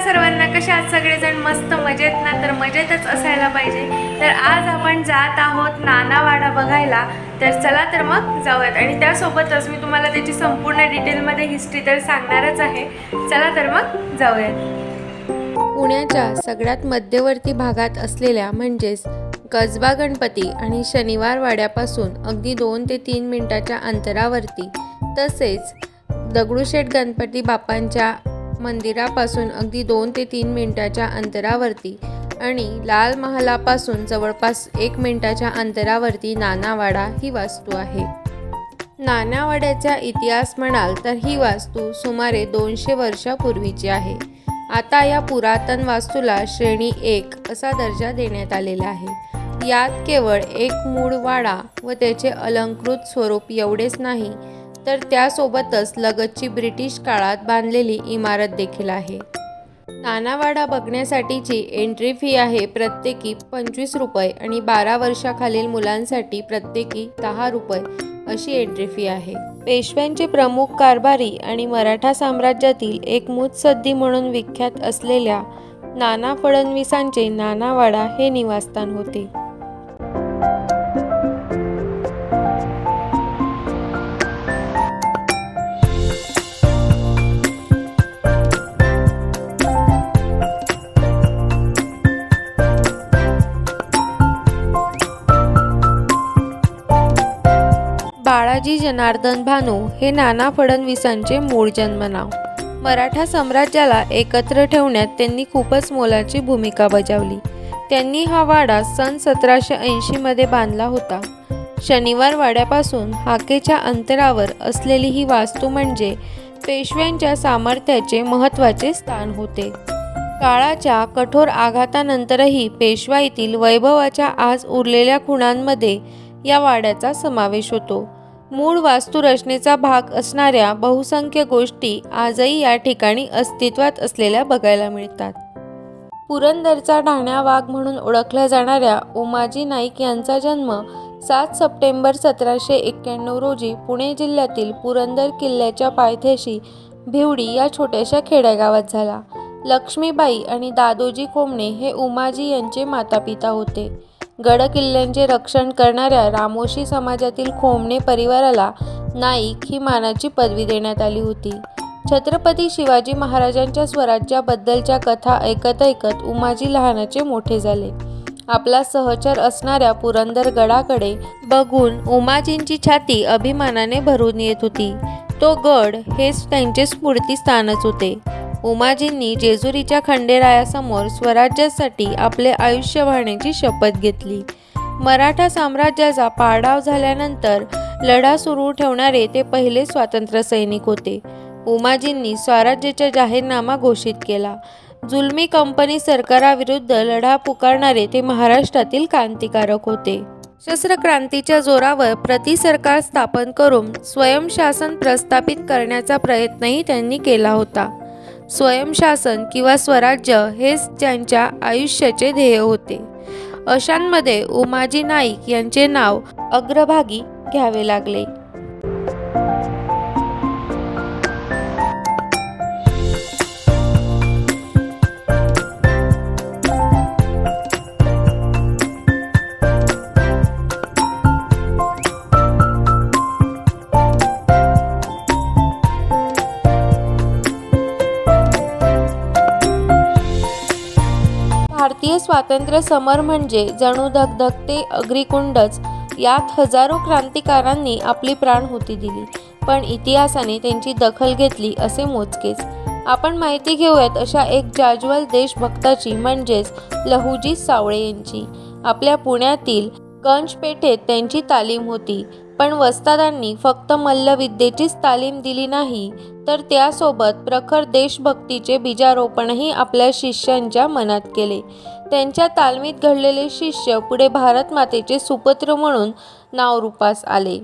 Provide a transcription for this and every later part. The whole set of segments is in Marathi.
सर्वांना कशा आहात? सगळेजण मस्त मजेत ना? तर मजेतच असायला पाहिजे. तर आज आपण जात आहोत नानावाडा बघायला. तर चला तर मग जाऊयात. आणि त्यासोबतच मी तुम्हाला त्याची संपूर्ण डिटेलमध्ये हिस्ट्री तर सांगणारच आहे. चला तर मग जाऊयात. पुण्याच्या सगळ्यात मध्यवर्ती भागात असलेल्या म्हणजेच कसबा गणपती आणि शनिवार वाड्यापासून अगदी दोन ते तीन मिनटाच्या अंतरावरती तसेच दगडूशेठ गणपती बापांच्या मंदिरापासून अगदी दोन ते तीन मिनिटाच्या अंतरावरती आणि लाल महालापासून जवळपास एक मिनिटाच्या अंतरावरती नानावाडा ही वास्तू आहे. नानावाड्याचा इतिहास म्हणाल तर ही वास्तू सुमारे दोनशे वर्षापूर्वीची आहे. आता या पुरातन वास्तूला श्रेणी एक असा दर्जा देण्यात आलेला आहे. यात केवळ एक मूळ वाडा व त्याचे अलंकृत स्वरूप एवढेच नाही तर त्यासोबतच लगतची ब्रिटिश काळात बांधलेली इमारत देखील आहे. नानावाडा बघण्यासाठीची एंट्री फी आहे प्रत्येकी पंचवीस रुपये आणि बारा वर्षाखालील मुलांसाठी प्रत्येकी दहा रुपये अशी एंट्री फी आहे. पेशव्यांचे प्रमुख कारभारी आणि मराठा साम्राज्यातील एक मुत्सद्दी म्हणून विख्यात असलेल्या नाना फडणवीसांचे नानावाडा हे निवासस्थान होते. बाळाजी जनार्दन भानू हे नाना फडणवीसांचे मूळ जन्मनाव. मराठा साम्राज्याला एकत्र ठेवण्यात त्यांनी खूपच मोलाची भूमिका बजावली. त्यांनी हा वाडा सन सतराशे ऐंशीमध्ये बांधला होता. शनिवार वाड्यापासून हाकेच्या अंतरावर असलेली ही वास्तू म्हणजे पेशव्यांच्या सामर्थ्याचे महत्त्वाचे स्थान होते. काळाच्या कठोर आघातानंतरही पेशवाईतील वैभवाच्या आज उरलेल्या खुणांमध्ये या वाड्याचा समावेश होतो. मूळ वास्तुरचनेचा भाग असणाऱ्या बहुसंख्य गोष्टी आजही या ठिकाणी अस्तित्वात असलेल्या बघायला मिळतात. पुरंदरचा ढाण्या वाघ म्हणून ओळखल्या जाणाऱ्या उमाजी नाईक यांचा जन्म सात सप्टेंबर सतराशे एक्क्याण्णव रोजी पुणे जिल्ह्यातील पुरंदर किल्ल्याच्या पायथ्याशी भिवडी या छोट्याशा खेड्यागावात झाला. लक्ष्मीबाई आणि दादोजी कोमणे हे उमाजी यांचे मातापिता होते. गडकिल्ल्यांचे रक्षण करणाऱ्या रामोशी समाजातील खोमणे परिवाराला नाईक ही मानाची पदवी देण्यात आली होती. छत्रपती शिवाजी महाराजांच्या स्वराज्याबद्दलच्या कथा ऐकत ऐकत उमाजी लहानाचे मोठे झाले. आपला सहचर असणाऱ्या पुरंदर गडाकडे बघून उमाजींची छाती अभिमानाने भरून येत होती. तो गड हेच त्यांचे स्फूर्तीस्थानच होते. उमाजींनी जेजुरीच्या खंडेरायासमोर स्वराज्यासाठी आपले आयुष्य वाहण्याची शपथ घेतली. मराठा साम्राज्याचा पाडाव झाल्यानंतर लढा सुरू ठेवणारे ते पहिले स्वातंत्र्य सैनिक होते. उमाजींनी स्वराज्याचा जाहीरनामा घोषित केला. जुलमी कंपनी सरकाराविरुद्ध लढा पुकारणारे ते महाराष्ट्रातील क्रांतिकारक होते. शस्त्रक्रांतीच्या जोरावर प्रतिसरकार स्थापन करून स्वयंशासन प्रस्थापित करण्याचा प्रयत्नही त्यांनी केला होता. स्वयंशासन किंवा स्वराज्य हेच त्यांच्या आयुष्याचे ध्येय होते. अशांमध्ये उमाजी नाईक यांचे नाव अग्रभागी घ्यावे लागले. भारतीय स्वातंत्र्य समर म्हणजे जणू धगधगते अग्रिकुंडच यात हजारो क्रांतिकारांनी आपली प्राणहुती दिली पण इतिहासाने त्यांची दखल घेतली असे मोजकेच. आपण माहिती घेऊयात अशा एक जाज्वल देशभक्ताची म्हणजेच लहुजी सावळे यांची. आपल्या पुण्यातील गंजपेठेत त्यांची तालीम होती पण वस्तादांनी फक्त मल्लविद्येचीच तालीम दिली नाही तर त्यासोबत प्रखर देशभक्तीचे बीजारोपणही आपल्या शिष्यांच्या मनात केले. त्यांच्या तालमीत घडलेले शिष्य पुढे भारत मातेचे सुपुत्र म्हणून नावरूपास आले.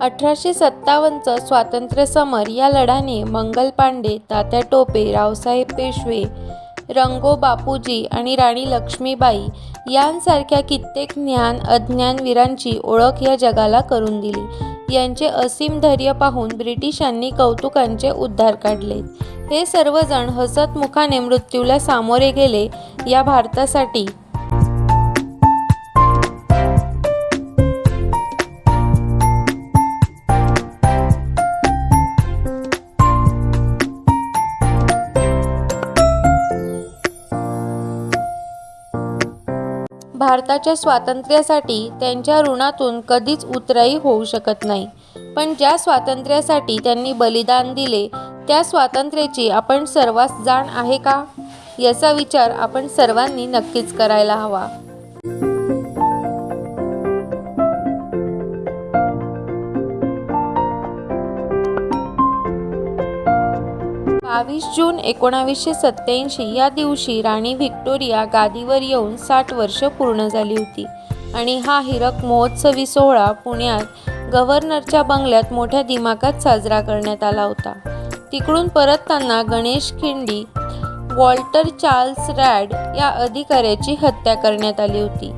अठराशे सत्तावन्नचं स्वातंत्र्य समर या लढ्याने मंगल पांडे तात्या टोपे रावसाहेब पेशवे रंगो बापूजी आणि राणी लक्ष्मीबाई यांसारख्या कित्येक ज्ञान अज्ञान वीरांची ओळख या जगाला करून दिली. यांचे असीम धैर्य पाहून ब्रिटिशांनी कौतुकांचे उद्धार काढले. हे सर्वजण हसतमुखाने मृत्यूला सामोरे गेले. या भारतासाठी भारताच्या स्वातंत्र्यासाठी त्यांच्या ऋणातून कधीच उतराई होऊ शकत नाही. पण ज्या स्वातंत्र्यासाठी त्यांनी बलिदान दिले त्या स्वातंत्र्याची आपण सर्वांस जाण आहे का? याचा विचार आपण सर्वांनी नक्कीच करायला हवा. बावीस जून एकोणावीसशे सत्याऐंशी या दिवशी राणी व्हिक्टोरिया गादीवर येऊन साठ वर्ष पूर्ण झाली होती. आणि हा हिरक महोत्सवी सोहळा पुण्यात गव्हर्नरच्या बंगल्यात मोठ्या दिमाकात साजरा करण्यात आला होता. तिकडून परतताना गणेश खिंडी वॉल्टर चार्ल्स रॅड या अधिकाऱ्याची हत्या करण्यात आली होती.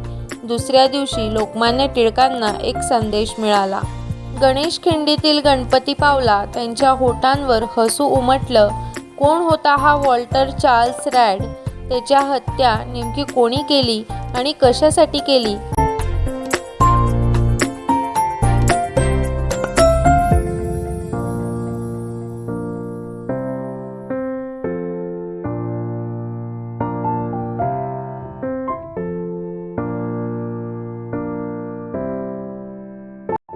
दुसऱ्या दिवशी लोकमान्य टिळकांना एक संदेश मिळाला. गणेश खिंडीतील गणपती पावला. त्यांच्या होटांवर हसू उमटलं कोण होता हा वॉल्टर चार्ल्स रॅड? त्याच्या हत्या नेमकी कोणी केली आणि कशासाठी केली?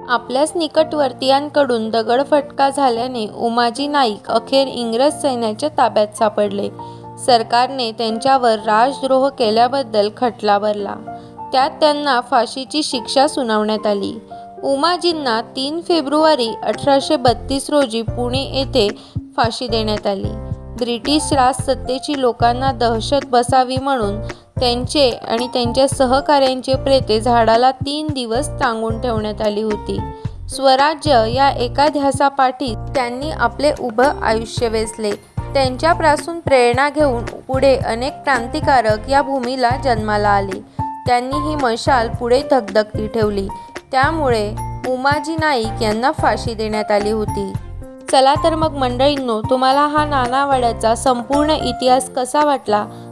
आपल्याच निकटवर्तीयांकडून दगडफटका झाल्याने उमाजी नाईक अखेर इंग्रज सैन्याच्या ताब्यात सापडले. सरकारने त्यांच्यावर राजद्रोह केल्याबद्दल खटला भरला. त्यात त्यांना फाशीची शिक्षा सुनावण्यात आली. उमाजींना तीन फेब्रुवारी अठराशे बत्तीस रोजी पुणे येथे फाशी देण्यात आली. ब्रिटिश राजसत्तेची लोकांना दहशत बसावी म्हणून त्यांचे आणि त्यांच्या सहकाऱ्यांचे प्रेते झाडाला तीन दिवस टांगून ठेवण्यात आली होती. स्वराज्य या एका ध्यासापाठी त्यांनी आपले उभं आयुष्य वेचले. त्यांच्यापासून प्रेरणा घेऊन पुढे अनेक क्रांतिकारक या भूमीला जन्माला आले. त्यांनी ही मशाल पुढे धगधगती ठेवली. त्यामुळे उमाजी नाईक यांना फाशी देण्यात आली होती. चला तर मग मंडळींनो तुम्हाला हा नानावाड्याचा संपूर्ण इतिहास कसा वाटला?